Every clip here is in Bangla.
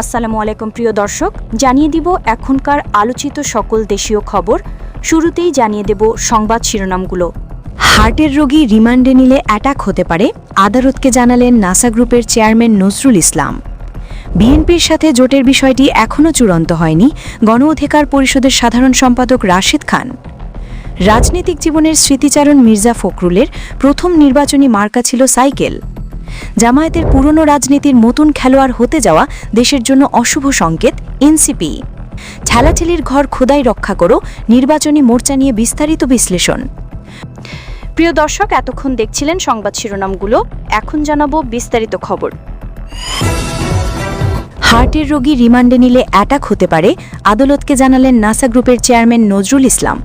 আসসালামু আলাইকুম প্রিয় দর্শক, জানিয়ে দিব এখনকার আলোচিত সকল দেশীয় খবর। শুরুতেই জানিয়ে দেব সংবাদ শিরোনামগুলো। হার্টের রোগী রিমান্ডে নিলে অ্যাটাক হতে পারে, আদালতকে জানালেন নাসা গ্রুপের চেয়ারম্যান নজরুল ইসলাম। বিএনপির সাথে জোটের বিষয়টি এখনও চূড়ান্ত হয়নি, গণ অধিকার পরিষদের সাধারণ সম্পাদক রাশেদ খান। রাজনৈতিক জীবনের স্মৃতিচারণ মির্জা ফখরুলের প্রথম নির্বাচনী মার্কা ছিল সাইকেল। জামায়াতের পুরনো রাজনীতির নতুন খেলোয়াড় হতে যাওয়া দেশের জন্য অশুভ সংকেত এনসিপি। ঠেলাঠেলির ঘর খোদাই রক্ষা করো, নির্বাচনী মোর্চা নিয়ে বিস্তারিত বিশ্লেষণ। প্রিয় দর্শক, এতক্ষণ দেখছিলেন সংবাদ শিরোনামগুলো। এখন জানাব বিস্তারিত খবর। হার্টের রোগী রিমান্ডে নিলে অ্যাটাক হতে পারে, আদালতকে জানালেন নাসা গ্রুপের চেয়ারম্যান নজরুল ইসলাম।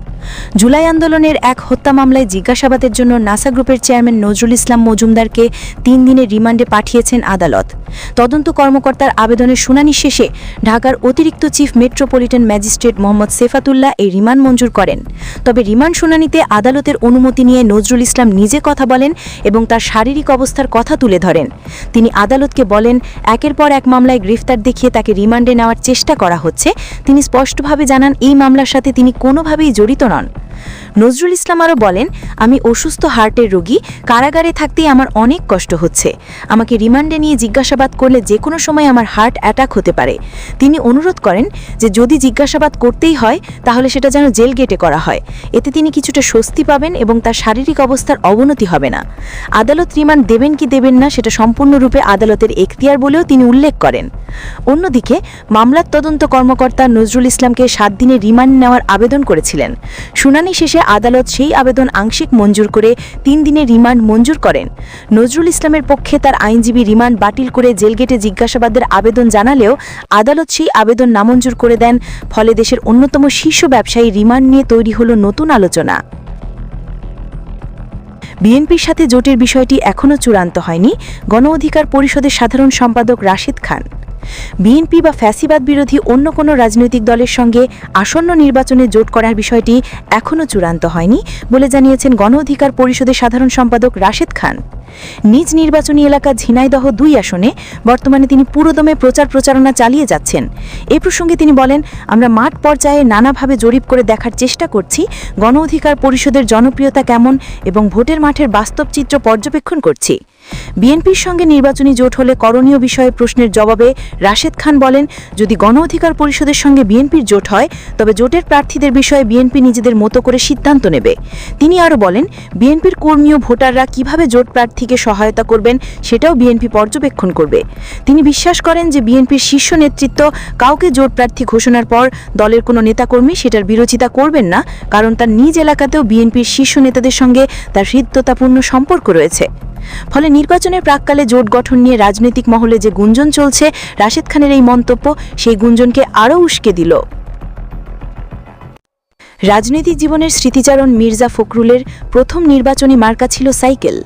জুলাই আন্দোলনের এক হত্যা মামলায় জিজ্ঞাসাবাদের জন্য নাসা গ্রুপের চেয়ারম্যান নজরুল ইসলাম মজুমদারকে তিন দিনের রিমান্ডে পাঠিয়েছেন আদালত। তদন্ত কর্মকর্তার আবেদনের শুনানি শেষে ঢাকার অতিরিক্ত chief metropolitan magistrate Mohammad Sefatullah এই রিমান্ড মঞ্জুর করেন। তবে রিমান্ড শুনানিতে আদালতের অনুমতি নিয়ে নজরুল ইসলাম নিজে কথা বলেন এবং তার শারীরিক অবস্থার কথা তুলে ধরেন। তিনি আদালতকে বলেন, একের পর এক মামলায় গ্রেফতার দেখিয়ে তাকে রিমান্ডে নেওয়ার চেষ্টা করা হচ্ছে। তিনি স্পষ্টভাবে জানান, এই মামলার সাথে তিনি কোনোভাবেই জড়িত নন। নন নজরুল ইসলাম আরও বলেন, আমি অসুস্থ হার্টের রোগী, কারাগারে থাকতেই আমার অনেক কষ্ট হচ্ছে। আমাকে রিমান্ডে নিয়ে জিজ্ঞাসাবাদ করলে যে কোনো সময় আমার হার্ট অ্যাটাক হতে পারে। তিনি অনুরোধ করেন যে যদি জিজ্ঞাসাবাদ করতেই হয়, তাহলে সেটা যেন জেল গেটে করা হয়। এতে তিনি কিছুটা স্বস্তি পাবেন এবং তার শারীরিক অবস্থার অবনতি হবে না। আদালত রিমান্ড দেবেন কি দেবেন না, সেটা সম্পূর্ণরূপে আদালতের এখতিয়ার বলেও তিনি উল্লেখ করেন। অন্যদিকে, মামলার তদন্ত কর্মকর্তা নজরুল ইসলামকে সাত দিনে রিমান্ড নেওয়ার আবেদন করেছিলেন। শুনানি শেষে আদালত সেই আবেদন আংশিক মঞ্জুর করে তিন দিনের রিমান্ড মঞ্জুর করেন। নজরুল ইসলামের পক্ষে তার আইনজীবী রিমান্ড বাতিল করে জেলগেটে জিজ্ঞাসাবাদের আবেদন জানালেও আদালত সেই আবেদন নামঞ্জুর করে দেন, ফলে দেশের অন্যতম শীর্ষ ব্যবসায়ী রিমান্ড নিয়ে তৈরি হল নতুন আলোচনা। বিএনপির সাথে জোটের বিষয়টি এখনও চূড়ান্ত হয়নি। গণ অধিকার পরিষদের সাধারণ সম্পাদক রাশিদ খান। বিএনপি বা ফ্যাসিবাদ বিরোধী অন্য কোনো রাজনৈতিক দলের সঙ্গে আসন্ন নির্বাচনে জোট করার বিষয়টি এখনও চূড়ান্ত হয়নি বলে জানিয়েছেন গণ অধিকার পরিষদের সাধারণ সম্পাদক রাশেদ খান। নিজ নির্বাচনী এলাকা ঝিনাইদহ দুই আসনে বর্তমানে তিনি পুরোদমে প্রচার প্রচারণা চালিয়ে যাচ্ছেন। এ প্রসঙ্গে তিনি বলেন, আমরা মাঠ পর্যায়ে নানাভাবে জরিপ করে দেখার চেষ্টা করছি, গণ অধিকার পরিষদের জনপ্রিয়তা কেমন এবং ভোটের মাঠের বাস্তব চিত্র পর্যবেক্ষণ করছি। বিএনপির সঙ্গে নির্বাচনী জোট হলে করণীয় বিষয়ে প্রশ্নের জবাবে রাশেদ খান বলেন, যদি গণ অধিকার পরিষদের সঙ্গে বিএনপির জোট হয়, তবে জোটের প্রার্থীদের বিষয়ে বিএনপি নিজেদের মতো করে সিদ্ধান্ত নেবে। তিনি আরও বলেন, বিএনপির কর্মী ও ভোটাররা কীভাবে জোট প্রার্থীকে সহায়তা করবেন সেটাও বিএনপি পর্যবেক্ষণ করবে। তিনি বিশ্বাস করেন যে বিএনপির শীর্ষ নেতৃত্ব কাউকে জোট প্রার্থী ঘোষণার পর দলের কোনো নেতাকর্মী সেটার বিরোধিতা করবেন না, কারণ তার নিজ এলাকাতেও বিএনপির শীর্ষ নেতাদের সঙ্গে তার হৃদ্যতাপূর্ণ সম্পর্ক রয়েছে। ফলে নির্বাচনের প্রাককালে জোট গঠন নিয়ে রাজনৈতিক মহলে যে গুঞ্জন চলছে, রাশেদ খানের এই মন্তব্য সেই গুঞ্জনকে আরও উস্কে দিল। রাজনৈতিক জীবনের স্মৃতিচারণ মির্জা ফখরুলের প্রথম নির্বাচনী মার্কা ছিল সাইকেল।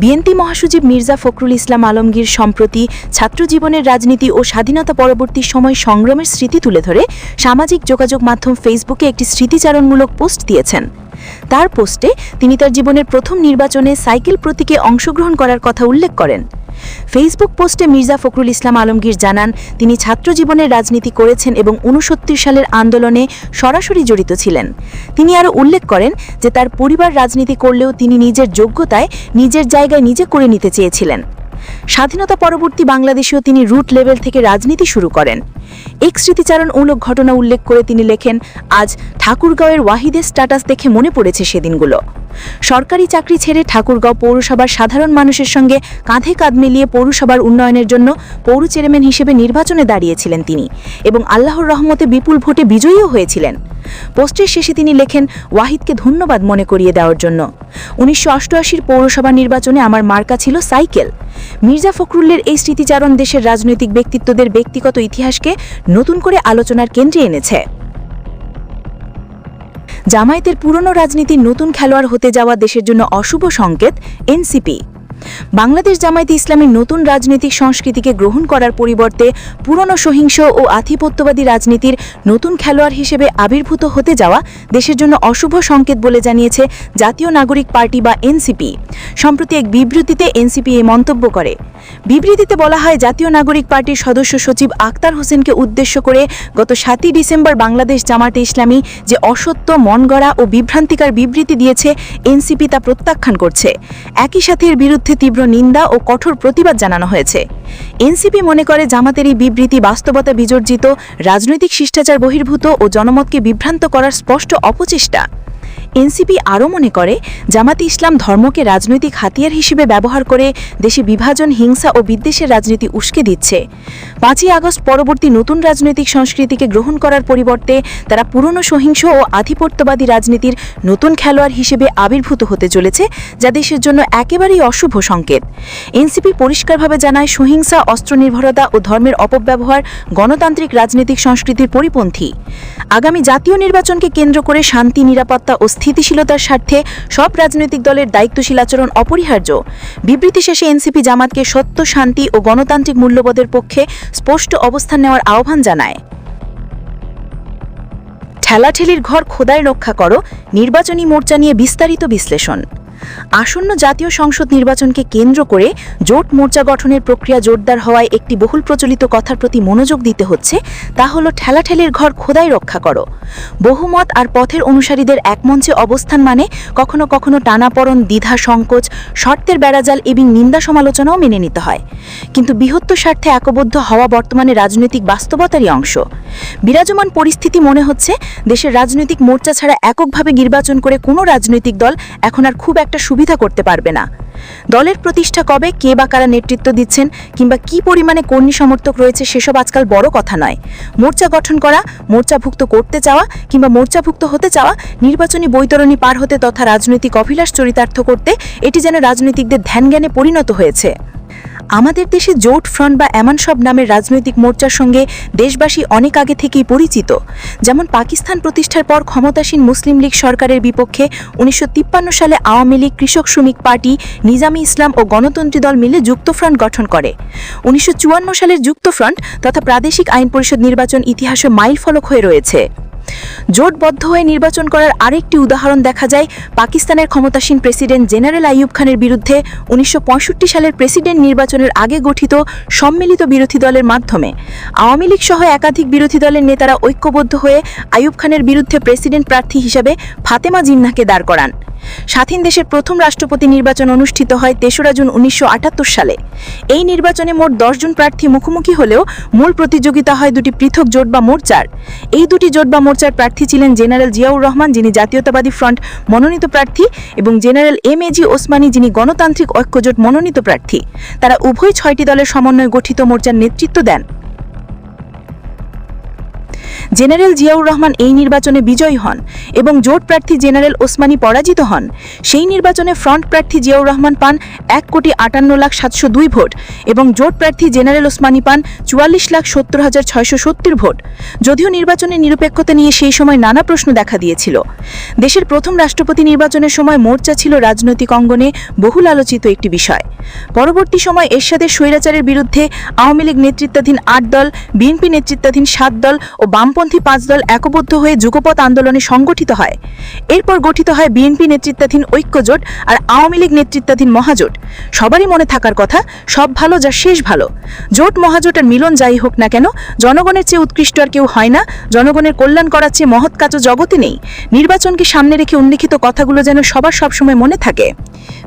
বিএনপি মহাসচিব মির্জা ফখরুল ইসলাম আলমগীর সম্প্রতি ছাত্র জীবনের রাজনীতি ও স্বাধীনতা পরবর্তী সময় সংগ্রামের স্মৃতি তুলে ধরে সামাজিক যোগাযোগ মাধ্যম ফেসবুকে একটি স্মৃতিচারণমূলক পোস্ট দিয়েছেন। তার পোস্টে তিনি তার জীবনের প্রথম নির্বাচনে সাইকেল প্রতীকে অংশগ্রহণ করার কথা উল্লেখ করেন। ফেসবুক পোস্টে মির্জা ফখরুল ইসলাম আলমগীর জানান, তিনি ছাত্র জীবনের রাজনীতি করেছেন এবং উনসত্তর সালের আন্দোলনে সরাসরি জড়িত ছিলেন। তিনি আরও উল্লেখ করেন যে, তার পরিবার রাজনীতি করলেও তিনি নিজের যোগ্যতায় নিজের জায়গায় নিজে করে নিতে চেয়েছিলেন। স্বাধীনতা পরবর্তী বাংলাদেশেও তিনি রুট লেভেল থেকে রাজনীতি শুরু করেন। এক স্মৃতিচারণমূলক ঘটনা উল্লেখ করে তিনি লেখেন, আজ ঠাকুরগাঁওয়ের ওয়াহিদের স্ট্যাটাস দেখে মনে পড়েছে সেদিনগুলো। সরকারি চাকরি ছেড়ে ঠাকুরগাঁও পৌরসভার সাধারণ মানুষের সঙ্গে কাঁধে কাঁধ মিলিয়ে পৌরসভার উন্নয়নের জন্য পৌর চেয়ারম্যান হিসেবে নির্বাচনে দাঁড়িয়েছিলেন তিনি এবং আল্লাহর রহমতে বিপুল ভোটে বিজয়ীও হয়েছিলেন। পোস্টের শেষে তিনি লেখেন, ওয়াহিদকে ধন্যবাদ মনে করিয়ে দেওয়ার জন্য। উনিশশো অষ্টআশির পৌরসভা নির্বাচনে আমার মার্কা ছিল সাইকেল। মির্জা ফখরুল্লের এই স্মৃতিচারণ দেশের রাজনৈতিক ব্যক্তিত্বদের ব্যক্তিগত ইতিহাসকে নতুন করে আলোচনার কেন্দ্রে এনেছে। জামায়াতের পুরনো রাজনীতির নতুন খেলোয়াড় হতে যাওয়া দেশের জন্য অশুভ সংকেত এনসিপি। বাংলাদেশ জামায়াতে ইসলামী নতুন রাজনৈতিক সংস্কৃতিকে গ্রহণ করার পরিবর্তে পুরনো সহিংস ও আধিপত্যবাদী রাজনীতির নতুন খেলোয়াড় হিসেবে আবির্ভূত হতে যাওয়া দেশের জন্য অশুভ সংকেত বলে জানিয়েছে জাতীয় নাগরিক পার্টি বা এনসিপি। সম্প্রতি এক বিবৃতিতে এনসিপি এই মন্তব্য করে। বিবৃতিতে বলা হয়, জাতীয় নাগরিক পার্টির সদস্য সচিব আক্তার হোসেনকে উদ্দেশ্য করে গত সাতই ডিসেম্বর বাংলাদেশ জামাতে ইসলামী যে অসত্য, মনগড়া ও বিভ্রান্তিকার বিবৃতি দিয়েছে, এনসিপি তা প্রত্যাখ্যান করছে। একই সাথে এর বিরুদ্ধে তীব্র নিন্দা ও কঠোর প্রতিবাদ জানানো হয়েছে। এনসিপি মনে করে জামাতের এই বিবৃতি বাস্তবতা বিজর্জিত রাজনৈতিক শিষ্টাচার বহির্ভূত ও জনমতকে বিভ্রান্ত করার স্পষ্ট অপচেষ্টা। এনসিপি আরও মনে করে, জামাতে ইসলাম ধর্মকে রাজনৈতিক হাতিয়ার হিসেবে ব্যবহার করে দেশে বিভাজন, হিংসা ও বিদ্বেষের রাজনীতি উস্কে দিচ্ছে। পাঁচই আগস্ট পরবর্তী নতুন রাজনৈতিক সংস্কৃতিকে গ্রহণ করার পরিবর্তে তারা পুরনো সহিংস ও আধিপত্যবাদী রাজনীতির নতুন খেলোয়াড় হিসেবে আবির্ভূত হতে চলেছে, যা দেশের জন্য একেবারেই অশুভ সংকেত। এনসিপি পরিষ্কারভাবে জানায়, সহিংসা অস্ত্র নির্ভরতা ও ধর্মের অপব্যবহার গণতান্ত্রিক রাজনৈতিক সংস্কৃতির পরিপন্থী। আগামী জাতীয় নির্বাচনকে কেন্দ্র করে শান্তি, নিরাপত্তা ও স্থিতিশীলতার স্বার্থে সব রাজনৈতিক দলের দায়িত্বশীল আচরণ অপরিহার্য। বিবৃতি শেষে এনসিপি জামাতকে সত্য, শান্তি ও গণতান্ত্রিক মূল্যবোধের পক্ষে স্পষ্ট অবস্থান নেওয়ার আহ্বান জানায়। ঠেলাঠেলির ঘর খোদায় রক্ষা করো, নির্বাচনী মোর্চা নিয়ে বিস্তারিত বিশ্লেষণ। আসন্ন জাতীয় সংসদ নির্বাচনকে কেন্দ্র করে জোট মোর্চা গঠনের প্রক্রিয়া জোরদার হওয়ায় একটি বহুল প্রচলিত কথার প্রতি মনোযোগ দিতে হচ্ছে, তা হল ঠেলাঠেলির ঘর খোদাই রক্ষা করো। বহুমত আর পথের অনুসারীদের একমঞ্চে অবস্থান মানে কখনো কখনো টানাপড়ন, দ্বিধা, সংকোচ, শর্তের বেড়াজাল এবং নিন্দা সমালোচনাও মেনে নিতে হয়। কিন্তু বৃহত্তর স্বার্থে একবদ্ধ হওয়া বর্তমানে রাজনৈতিক বাস্তবতারই অংশ। বিরাজমান পরিস্থিতি মনে হচ্ছে, দেশের রাজনৈতিক মোর্চা ছাড়া এককভাবে নির্বাচন করে কোনো রাজনৈতিক দল এখন আর খুব একটা সুবিধা করতে পারবে না। দলের প্রতিষ্ঠা কবে, কে বা কারা নেতৃত্ব দিচ্ছেন, কিংবা কি পরিমাণে কর্মী সমর্থক রয়েছে, সেসব আজকাল বড় কথা নয়। মোর্চা গঠন করা, মোর্চাভুক্ত করতে চাওয়া, কিংবা মোর্চাভুক্ত হতে চাওয়া, নির্বাচনী বৈতরণী পার হতে তথা রাজনৈতিক অভিলাষ চরিতার্থ করতে, এটি যেন রাজনৈতিকদের ধ্যানজ্ঞানে পরিণত হয়েছে। আমাদের দেশে জোট ফ্রন্ট বা এমন সব নামের রাজনৈতিক মোর্চার সঙ্গে দেশবাসী অনেক আগে থেকেই পরিচিত। যেমন পাকিস্তান প্রতিষ্ঠার পর ক্ষমতাসীন মুসলিম লীগ সরকারের বিপক্ষে উনিশশো তিপ্পান্ন সালে আওয়ামী লীগ কৃষক শ্রমিক পার্টি নিজামী ইসলাম ও গণতন্ত্রী দল মিলে যুক্তফ্রন্ট গঠন করে। উনিশশো চুয়ান্ন সালের যুক্তফ্রন্ট তথা প্রাদেশিক আইন পরিষদ নির্বাচন ইতিহাসে মাইল ফলক হয়ে রয়েছে। জোটবদ্ধ হয়ে নির্বাচন করার আরেকটি উদাহরণ দেখা যায় পাকিস্তানের ক্ষমতাসীন প্রেসিডেন্ট জেনারেল আইয়ুব খানের বিরুদ্ধে উনিশশো পঁয়ষট্টি সালের প্রেসিডেন্ট নির্বাচনের আগে গঠিত সম্মিলিত বিরোধী দলের মাধ্যমে। আওয়ামী লীগ সহ একাধিক বিরোধী দলের নেতারা ঐক্যবদ্ধ হয়ে আইয়ুব খানের বিরুদ্ধে প্রেসিডেন্ট প্রার্থী হিসাবে ফাতেমা জিন্নাকে দাঁড় করান। স্বাধীন দেশের প্রথম রাষ্ট্রপতি নির্বাচন অনুষ্ঠিত হয় তেসরা জুন উনিশশো আটাত্তর সালে। এই নির্বাচনে মোট জন প্রার্থী মুখোমুখি হলেও মূল প্রতিযোগিতা হয় দুটি পৃথক জোট বা মোর্চার। এই দুটি জোট বা মোর্চার প্রার্থী ছিলেন জেনারেল জিয়াউর রহমান, যিনি জাতীয়তাবাদী ফ্রন্ট মনোনীত প্রার্থী, এবং জেনারেল এম এজি ওসমানী, যিনি গণতান্ত্রিক ঐক্যজোট মনোনীত প্রার্থী। তারা উভয় ছয়টি দলের সমন্বয়ে গঠিত মোর্চার নেতৃত্ব দেন। জেনারেল জিয়াউর রহমান এই নির্বাচনে বিজয়ী হন এবং জোট প্রার্থী জেনারেল ওসমানী পরাজিত হন। সেই নির্বাচনে ফ্রন্ট প্রার্থী জিয়াউর রহমান পান এক কোটি আটান্ন লাখ সাতশো দুই ভোট এবং জোট প্রার্থী জেনারেল ওসমানী পান চুয়াল্লিশ লাখ সত্তর হাজার ছয়শো সত্তর ভোট। যদিও নির্বাচনের নিরপেক্ষতা নিয়ে সেই সময় নানা প্রশ্ন দেখা দিয়েছিল। দেশের প্রথম রাষ্ট্রপতি নির্বাচনের সময় মোর্চা ছিল রাজনৈতিক অঙ্গনে বহুল আলোচিত একটি বিষয়। পরবর্তী সময় এরশাদের স্বৈরাচারের বিরুদ্ধে আওয়ামী লীগ নেতৃত্বাধীন আট দল, বিএনপি নেতৃত্বাধীন সাত দল ও বামপন্থী পাঁচ দল একবদ্ধ হয়ে যুগপথ আন্দোলনে সংগঠিত হয়। এরপর গঠিত হয় বিএনপি নেতৃত্বাধীন ঐক্যজোট আর আওয়ামী লীগ নেতৃত্বাধীন মহাজোট। সবারই মনে থাকার কথা, সব ভালো যা শেষ ভালো। জোট মহাজোটের মিলন যাই হোক না কেন, জনগণের চেয়ে উৎকৃষ্ট আর কেউ হয় না, জনগণের কল্যাণ করার চেয়ে মহৎ কাজও জগতে নেই। নির্বাচনকে সামনে রেখে উল্লিখিত কথাগুলো যেন সবার সবসময় মনে থাকে।